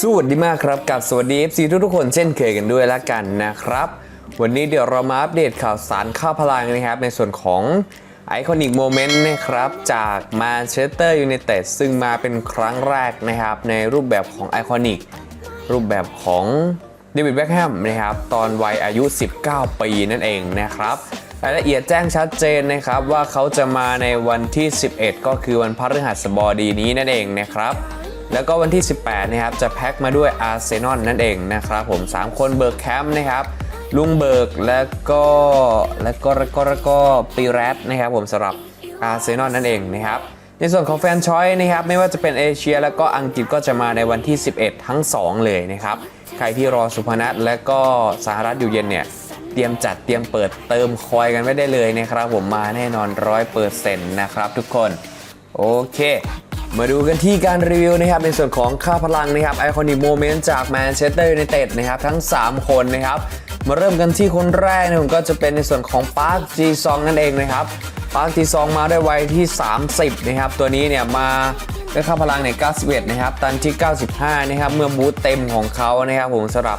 สวัสดีมากครับกับสวัสดี FC ทุกๆคนเช่นเคยกันด้วยละกันนะครับ วันนี้เดี๋ยวเรามาอัปเดตข่าวสารข้าวพลังนะครับ ในส่วนของไอคอนิกโมเมนต์นะครับ จากมาเชสเตอร์ยูไนเต็ดซึ่งมาเป็นครั้งแรกนะครับ ในรูปแบบของไอคอนิกรูปแบบของเดวิดแบ็คแฮมนะครับ ตอนวัยอายุ 19 ปีนั่นเองนะครับรายละเอียดแจ้งชัดเจนนะครับว่าเขาจะมาในวันที่ 11 ก็คือวันพฤหัสบดีนี้นั่นเองนะครับ แล้วก็วันที่ 18นะครับจะแพ็คมาด้วยอาร์เซนอลนั่นเองนะครับผม 3 คนเบิร์กแคมป์นะครับลุงเบิร์กแล้วก็แล้วก็แล้วก็แล้วก็ปีแรดนะครับผมสำหรับอาร์เซนอลนั่นเองนะครับในส่วนของแฟนชอยนะครับไม่ว่าจะเป็นเอเชีย แล้วก็อังกฤษก็จะมาในวันที่ 11 ทั้ง 2 เลยนะครับใครที่รอสุพนัทและก็สหรัฐอยู่เย็นเนี่ยเตรียมจัดเตรียมเปิดเติมคอยกันไว้ได้เลยนะครับ ผมมาแน่นอน100%นะครับทุกคน โอเค มาดูกันที่การรีวิวนะครับในส่วนของค่าพลังนะครับไอคอนิกโมเมนต์จากแมนเชสเตอร์ยูไนเต็ดนะครับทั้ง 3 คนนะครับ มาเริ่มกันที่คนแรกนะผมก็จะเป็นในส่วนของปาร์คจีซองนั่นเองนะครับปาร์คจีซองมาได้วยวัยที่ 30 นะครับ ตัวนี้เนี่ยมาด้วยค่าพลังเนี่ย91 นะครับ ตันที่ 95 นะครับ เมื่อบูตเต็มของเขานะครับผมสำหรับ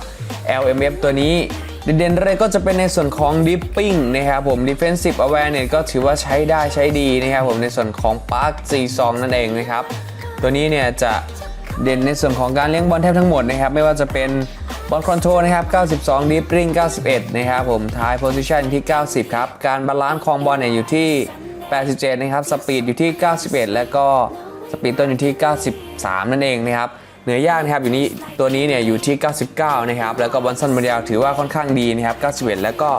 LMF ตัวนี้ เด่นๆเลยก็จะเป็นในส่วนของ dipping นะครับผม defensive awareness ก็ถือว่าใช้ได้ใช้ดีนะครับผมในส่วนของ park g 2นั่นเองนะครับ ตัวนี้เนี่ยจะเด่นในส่วนของการเลี้ยงบอลแทบทั้งหมดนะครับ ไม่ว่าจะเป็นบอลคอนโทรลนะครับ 92 dribbling 91 นะครับผม tie position ที่ 90 ครับ การบาลานซ์คองบอลเนี่ยอยู่ที่ 87 นะครับ สปีดอยู่ที่ 91 แล้วก็สปีดต้นอยู่ที่ 93 นั่นเองนะครับ เหนือย่างนะครับอยู่นี้ตัวนี้เนี่ยอยู่ที่ 99 นะครับแล้วก็บอลสันมาเดียถือว่าค่อนข้างดีนะครับ91 แล้วก็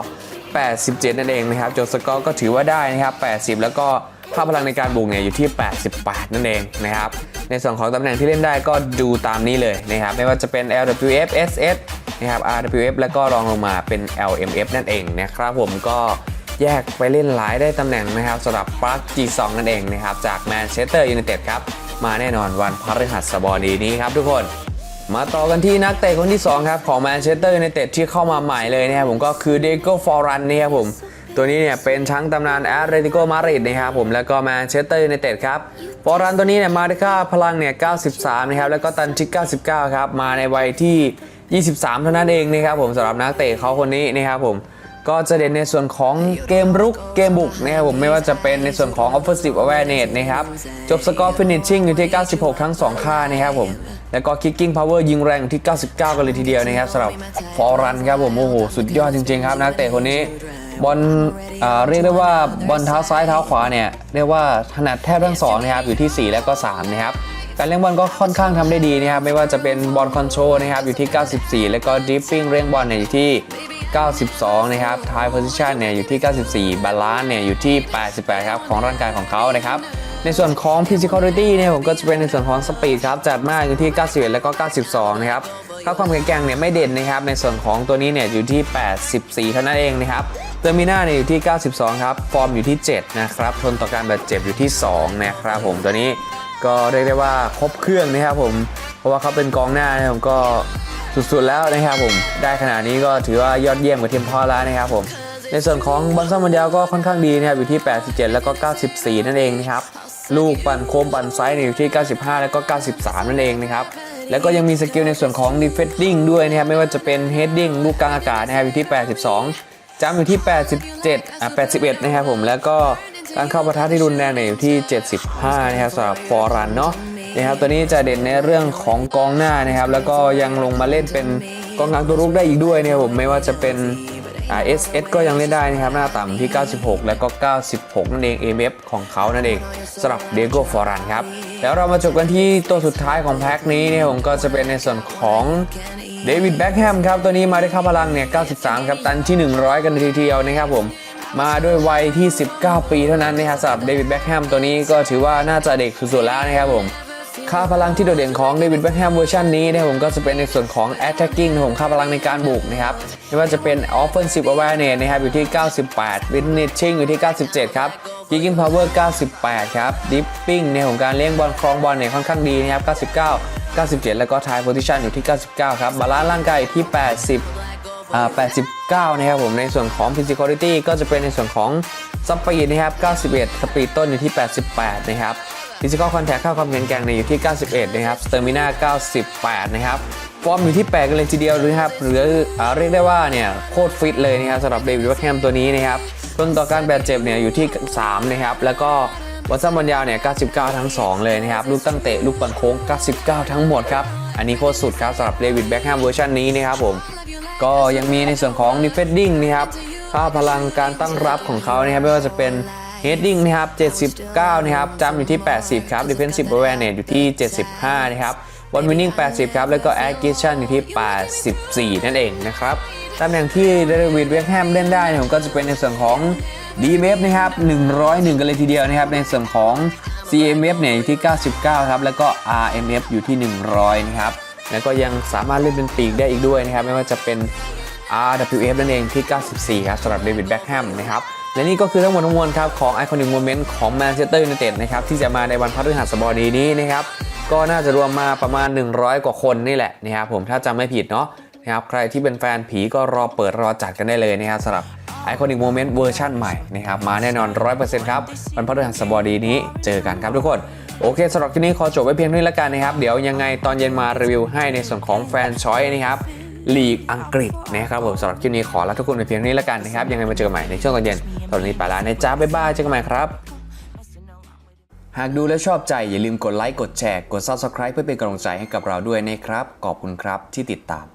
87 นั่นเองนะครับโจสกอร์ก็ถือว่าได้นะครับ 80 แล้วก็ค่าพลังในการบุกเนี่ยอยู่ที่ 88 นั่นเองนะครับในส่วนของตำแหน่งที่เล่นได้ก็ดูตามนี้เลยนะครับไม่ว่าจะเป็น LWF SS นะครับ RWF แล้วก็รองลงมาเป็น LMF นั่นเองนะครับผมก็แยกไปเล่นหลายได้ตำแหน่งนะครับสำหรับปาร์ค G2 นั่นเองนะครับจากแมนเชสเตอร์ยูไนเต็ดครับ มาแน่นอนวันพฤหัสบดีนี้ครับทุกคนมาต่อกันที่นักเตะคนที่ 2 ครับ ของแมนเชสเตอร์ยูไนเต็ดที่เข้ามาใหม่เลยนะครับผมก็คือเดโก้ฟอรันนะครับผม ตัวนี้เนี่ยเป็นทั้งตำนานแอตเลติโกมาดริดนะครับผมแล้วก็แมนเชสเตอร์ยูไนเต็ดครับฟอรันตัวนี้เนี่ยมาด้วยค่าพลังเนี่ย 93 นะครับแล้วก็ตันชิก99 ครับ มาในวัยที่ 23 เท่านั้นเองนะครับผมสำหรับนักเตะเขาคนนี้นะครับผม ก็จะเด่นในส่วนของเกมรุกเกมบุกนะครับผมไม่ว่าจะเป็นในส่วนของ offensive awareness นะครับจบสกอร์ finishing อยู่ที่ 96 ทั้ง 2 ค่านะครับผมแล้วก็ kicking power ยิงแรงอยู่ที่ 99 กันเลยทีเดียวนะครับสำหรับฟอรันครับผมโอ้โหสุดยอดจริงๆครับนักเตะคนนี้บอลเรียกได้ว่าบอลเท้าซ้ายเท้าขวาเนี่ยเรียกว่าถนัดแทบทั้งสองนะครับอยู่ที่ 4 และก็ 3 นะครับการเลี้ยงบอลก็ค่อนข้างทำได้ดีนะครับไม่ว่าจะเป็นบอลคอนโทรลนะครับอยู่ที่ 94 แล้วก็ดริฟฟิ้งเร่งบอลเนี่ยอยู่ที่ 92 นะครับทายโพซิชันเนี่ยอยู่ที่ 94 บาลานซ์เนี่ยอยู่ที่ 88 ครับ ของร่างกายของเขานะครับ ในส่วนของ physicality เนี่ยผมก็จะเป็นในส่วนของสปีดครับ จัดมากอยู่ที่ 91 แล้วก็ 92 นะครับค่าความแข็งแกร่งเนี่ยไม่เด่นนะครับ ในส่วนของตัวนี้เนี่ยอยู่ที่ 84 เท่านั้นเองนะครับเตอร์มิน่าเนี่ยอยู่ที่ 92 ครับ ฟอร์มอยู่ที่ 7 นะครับ ทนต่อการบาดเจ็บอยู่ที่ 2 นะครับผมตัวนี้ก็เรียกได้ว่าครบเครื่องนะครับผม เพราะว่าเขาเป็นกองหน้านะครับผมก็ สุดๆแล้วนะครับผมได้ขนาดนี้ก็ถือว่ายอดเยี่ยมกว่าทีมพ่อแล้วนะครับผมในส่วนของบอลซัมมันเดียวก็ค่อนข้างดีนะครับอยู่ที่ 87 แล้วก็ 94 นั่นเองนะครับลูกปั่นโคมปั่นไซส์อยู่ที่ 95 แล้วก็ 93 นั่นเองนะครับแล้วก็ยังมีสกิลในส่วนของ defending ด้วยนะครับไม่ว่าจะเป็น heading ลูกกลางอากาศนะครับอยู่ที่ 82จ้ำอยู่ที่ 87อะ81 นะครับผมแล้วก็การเข้าประทะที่รุนแรงเนี่ยอยู่ที่ 75 นะครับสำหรับฟอรันเนาะ นะครับตัวนี้จะเด่นในเรื่องของกองหน้านะครับ แล้วก็ยังลงมาเล่นเป็นกองกลางตัวรุกได้อีกด้วยเนะครับผมไม่ว่าจะเป็นอ่า SS ก็ยังเล่นได้นะครับ หน้าต่ำที่ 96 แล้วก็ 96 นั่นเอง AMF ของเขานั่นเองสำหรับเดโกฟอรันครับ แล้วเรามาจบกันที่ตัวสุดท้ายของแพ็คนี้เนี่ยผมก็จะเป็นในส่วนของเดวิดแบ็กแฮมครับ ตัวนี้มาได้ค่าพลังเนี่ย 93 ครับ ตันที่ 100 กันเลยทีเดียวนะครับผมมาด้วยวัยที่ 19 ปีเท่านั้นนะครับสำหรับเดวิดแบ็กแฮมตัวนี้ก็ถือว่าน่าจะเด็กสุดๆแล้วนะครับผม ค่าพลังที่โดดเด่นของเดวิดแบ็คแฮมเวอร์ชันนี้นะครับผมก็จะเป็นในส่วนของ attacking นะครับผมค่าพลังในการบุกนะครับไม่ว่าจะเป็น offensive awareness นะครับอยู่ที่ 98 finishing อยู่ที่ 97 ครับ kicking power 98 ครับ dipping เนี่ยของการเลี้ยงบอลครองบอลเนี่ยค่อนข้างดีนะครับ 99 97 แล้วก็ tie position อยู่ที่ 99 ครับ บาลานซ์ร่างกายที่ 80อ่า89 นะครับผม ในส่วนของ physicality ก็จะเป็นในส่วนของ speed นะครับ 91 สปีดต้นอยู่ที่ 88 นะครับ ฟิสิกอลคอนแทคค่าความแข็งแกร่งเนี่ยอยู่ที่ 91 นะครับสเตอร์มิน่า98 นะครับฟอร์มอยู่ที่ 8 กันเลยทีเดียวนะครับหรืออ่าเรียกได้ว่าเนี่ยโคตรฟิตเลยนะครับสำหรับเดวิดแบ็คแฮมตัวนี้นะครับต้นต่อการบาดเจ็บเนี่ยอยู่ที่ 3 นะครับแล้วก็วัดซ้ำบอลยาวเนี่ย 99 ทั้ง 2 เลยนะครับ ลูกตั้งเตะ ลูกบอลโค้ง 99 ทั้งหมดครับ อันนี้โคตรสุดครับสำหรับเดวิดแบ็คแฮมเวอร์ชันนี้นะครับผม ก็ยังมีในส่วนของ defending นะครับ ค่าพลังการตั้งรับของเขานะครับ ไม่ว่าจะเป็น heading นะครับ 79 นะครับจำอยู่ที่ 80 ครับ defensive awareness อยู่ที่ 75 นะครับ one winning 80 ครับ แล้วก็ aggression อยู่ที่ 84 นั่นเองนะครับ ตำแหน่งที่เดวิดเวคแฮมเล่นได้เนี่ยผมก็จะเป็นในส่วนของ DMF นะครับ 101 กันเลยทีเดียวนะครับ ในส่วนของ CMF เนี่ยอยู่ที่ 99 ครับ แล้วก็ RMF อยู่ที่ 100 นะครับ แล้วก็ยังสามารถเล่นเป็นปีกได้อีกด้วยนะครับ ไม่ว่าจะเป็น RWF นั่นเองที่ 94 ครับสำหรับเดวิดแบ็คแฮมนะครับ และนี่ก็คือทั้งหมดทั้งมวลครับของ Iconic Moment ของ Manchester United นะครับที่จะมาในวันพฤหัสบดีนี้นะครับก็น่าจะรวมมาประมาณ 100 กว่าคนนี่แหละนะครับผมถ้าจำไม่ผิดเนาะนะครับใครที่เป็นแฟนผีก็รอเปิดรอจัดกันได้เลยนะครับสำหรับ Iconic Moment เวอร์ชั่นใหม่นะครับมาแน่นอน 100%ครับวันพฤหัสบดีนี้เจอกันครับทุกคนโอเคสำหรับที่นี้ขอจบไว้เพียงเท่านี้แล้วกันนะครับ เดี๋ยวยังไงตอนเย็นมารีวิวให้ในส่วนของแฟนชอยนะครับ ลีกอังกฤษนะครับผมสำหรับคลิปนี้ขอลาทุกคนไปเพียงนี้แล้วกันนะครับยังไงมาเจอกันใหม่ในช่วงตอนเย็นตอนนี้ไปแล้วนะจ้าบ๊ายบายเจอกันใหม่ครับ หากดูและชอบใจอย่าลืมกดไลค์กดแชร์กด Subscribe เพื่อเป็นกำลังใจให้กับเราด้วยนะครับขอบคุณครับที่ติดตาม